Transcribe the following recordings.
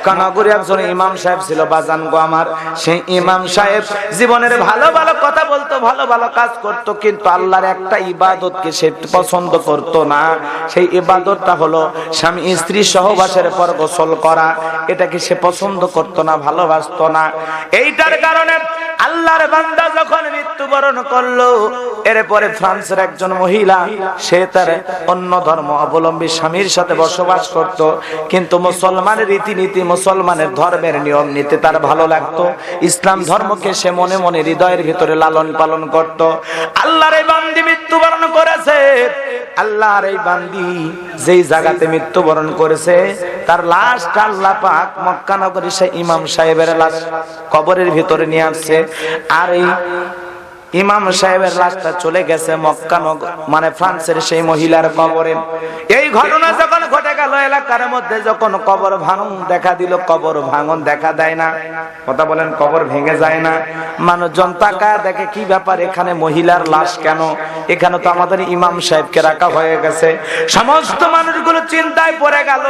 মক্কা নগরী একজন ইমাম সাহেব ছিল, বাজান গো আমার। সেই ইমাম সাহেব জীবনের ভালো ভালো কথা বলতো, ভালো ভালো কাজ করত, কিন্তু আল্লাহর একটা ইবাদতকে সে পছন্দ করত না। সেই ইবাদতটা হলো স্বামী স্ত্রী সহবাসের পর গোসল করা। এটাকে সে পছন্দ করত না, ভালোবাসত না। এইটার কারণে আল্লাহর বান্দা যখন মৃত্যুবরণ করল, এরপরে ফ্রান্সের একজন মহিলা, সে তার অন্য ধর্ম অবলম্বী স্বামীর সাথে বসবাস করত। কিন্তু মুসলমানের রীতিনীতি, মুসলমানের ধর্মের নিয়ম নীতি তার ভালো লাগতো। ইসলাম ধর্মকে সে মনে মনে হৃদয়ের ভিতরে লালন পালন করত। আল্লাহর বান্দি মৃত্যুবরণ করেছে। আল্লাহর এই বান্দি যেই জায়গাতে মৃত্যুবরণ করেছে, তার লাশটা আল্লাহ পাক মক্কা নগরী সে ইমাম সাহেবের লাশ কবরের ভিতরে নিয়ে আসছে। আর এই ইমাম সাহেবের লাশটা চলে গেছে মক্কা মানে ফ্রান্সের সেই মহিলার কবরে। এই ঘটনা যখন ঘটে গেল, এলাকার মধ্যে যখন কবর ভাঙন দেখা দিল, কবর ভাঙন দেখা দেয় না। কথা বলেন, কবর ভেঙে যায় না। মানুষজন তাকা দেখে কি ব্যাপার, এখানে মহিলার লাশ কেন? এখানে তো আমাদের ইমাম সাহেবকে রাখা হয়ে গেছে। সমস্ত মানুষগুলো চিন্তায় পড়ে গেল,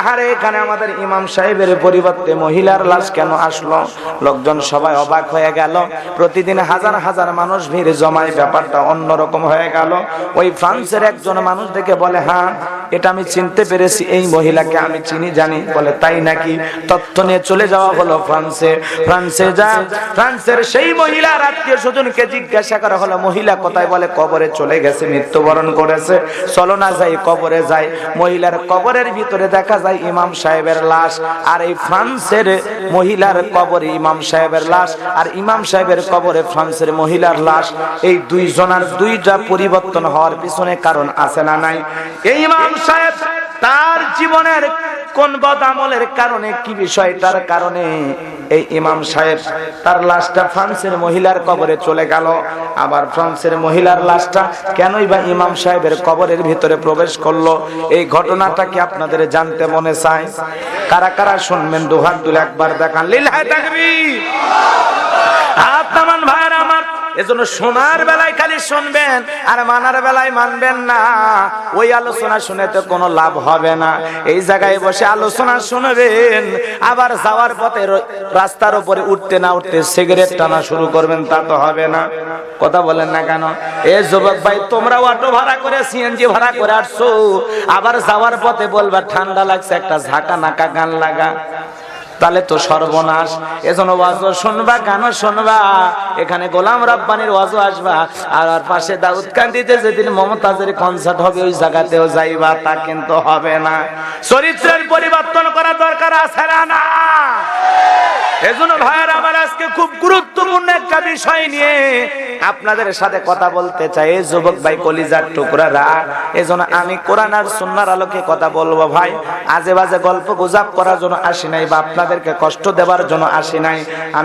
আহারে, এখানে আমাদের ইমাম সাহেবের পরিবর্তে মহিলার লাশ কেন আসলো? লোকজন সবাই অবাক হয়ে গেল। প্রতিদিন হাজার হাজার মানুষ ভিড় জমায় ব্যাপারটা অন্যরকম হয়ে গেল। ওই ফ্রান্সের একজন মানুষ দেখে বলে হ্যাঁ এটা আমি চিনতে পেরেছি, এই মহিলাকে আমি চিনি, জানি, বলে তাই নাকি? তথ্য নিয়ে চলে যাওয়া হলো ফ্রান্সে। ফ্রান্সে যা, ফ্রান্সের সেই মহিলার আত্মীয় স্বজনকে জিজ্ঞাসা করা হলো, মহিলা কোথায়? বলে, কবরে চলে গেছে, মৃত্যুবরণ করেছে। চলো না যাই, কবরে যাই। মহিলার কবরের ভিতরে দেখা যায় ইমাম সাহেবের লাশ, আর এই ফ্রান্সের মহিলার কবরে ইমাম সাহেবের লাশ, আর ইমাম সাহেবের কবরে ফ্রান্সের মহিলার লাশ। এই দুই জনার দুইটা পরিবর্তন হওয়ার পিছনে কারণ আছে না নাই? এই ইমাম সাহেব তার জীবনের কোন বদ আমলের কারণে কি বিষয়টার কারণে এই ইমাম সাহেব তার লাশটা ফ্রান্সের মহিলার কবরে চলে গেল আবার ফ্রান্সের মহিলার লাশটা কেনই বা ইমাম সাহেবের কবরের ভিতরে প্রবেশ করল এই ঘটনাটা কি আপনাদের জানতে মনে চায় কারা কারা শুনবেন দুহাত একবার দেখান ভাইয়ের আমার এজন্য শোনার বেলায় খালি শুনবেন আর মানার বেলায় মানবেন না। ওই আলোচনা শুনে তো কোনো লাভ হবে না। এই জায়গায় বসে আলোচনা শুনবেন, আবার যাওয়ার পথে রাস্তার উপরে উঠতে না উঠতে সিগারেট টানা শুরু করবেন, তা তো হবে না। কথা বলেন না কেন? এ যুবক ভাই তোমরা অটো ভাড়া করে, সিএনজি ভাড়া করে আসছো। আবার যাওয়ার পথে বলবা, ঠান্ডা লাগছে, একটা ঝাঁকা নাকা গান লাগা। তাহলে তো সর্বনাশ। এজন্য ওয়াজ শুনবা কেন শুনবা। এখানে গোলাম রাব্বানির ওয়াজ আসবা। আর আর পাশে দাউদ কান্দিতে যেদিন মমতাজের কনসার্ট হবে, ওই জায়গাতেও যাইবা, তা কিন্তু হবে না। চরিত্রের পরিবর্তন করা দরকার আছে না না? এজন্য ভাইয়ের, আমার আজকে খুব গুরুত্বপূর্ণ একটা বিষয় নিয়ে আপনাদের সাথে কথা বলতে চাই। এই যুবক ভাই, কলিজার টুকরারা, এজন্য আমি কোরআন আর সুন্নার আলোকে কথা বলব ভাই। আজে বাজে গল্প গুজাব করার জন্য আসি নাই বা আপনাদেরকে কষ্ট দেওয়ার জন্য আসি নাই। আমি